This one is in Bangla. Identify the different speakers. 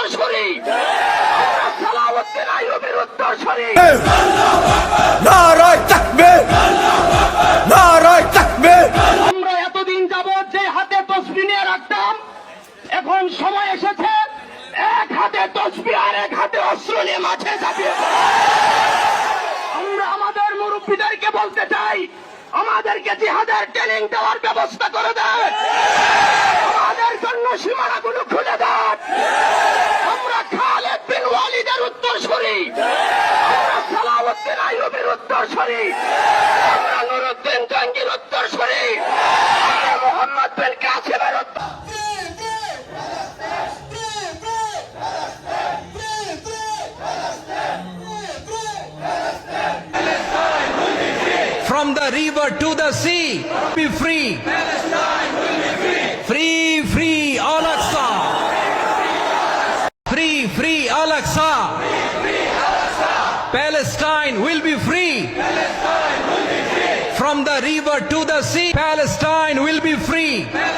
Speaker 1: উত্তরসূরি আমরা সালাউদ্দিন আইয়ুবের উত্তরসূরি
Speaker 2: নারায় তাকবীর। নারায় তাকবীর।
Speaker 1: আমরা এতদিন যাবৎ যে হাতে তসবি নিয়ে রাখতাম এখন সময় এসেছে এক হাতে তসবি আর এক হাতে অস্ত্র নিয়ে মাঠে ঝাঁপিয়ে। আমরা আমাদের মুরব্বীদেরকে বলতে চাই আমাদেরকে জিহাদের ট্রেনিং দেওয়ার ব্যবস্থা করে দেন। ওয়ালিদের উত্তর সরি আমরা সালাউদ্দিন আইয়ুবের উত্তর সরি আমরা নুরুদ্দিন জাহাঙ্গীর উত্তর সরি আমরা মোহাম্মদ বিন কাসেমের উত্তর
Speaker 3: From the river to the sea, be free. Free, Free, free, Al Aqsa. Palestine will be free. Palestine will be free. From the river to the sea, Palestine will be free. Palestine